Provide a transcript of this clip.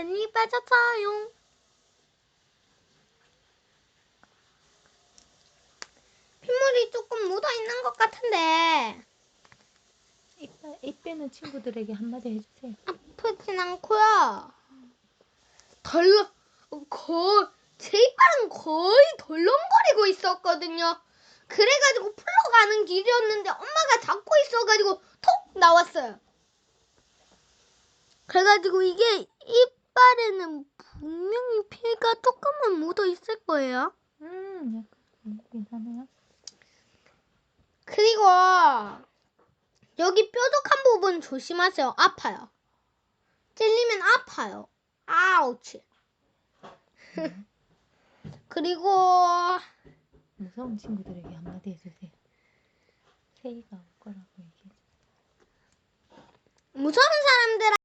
아랫니 빠졌어요. 핏물이 조금 묻어 있는 것 같은데 입, 입 빼는 친구들에게 한마디 해주세요. 아프진 않고요. 덜렁 거의 제 이빨은 거의 덜렁거리고 있었거든요. 그래가지고 풀러 가는 길이었는데 엄마가 잡고 있어가지고 톡 나왔어요. 그래가지고 이게 이빨에는 분명히 피가 조금은 묻어 있을 거예요. 음, 하네요. 그리고 여기 뾰족한 부분 조심하세요. 아파요. 찔리면 아파요. 아우치. 그리고 무서운 친구들에게 한마디 해주세요. 새이가 올 거라고 얘기해. 무서운 사람들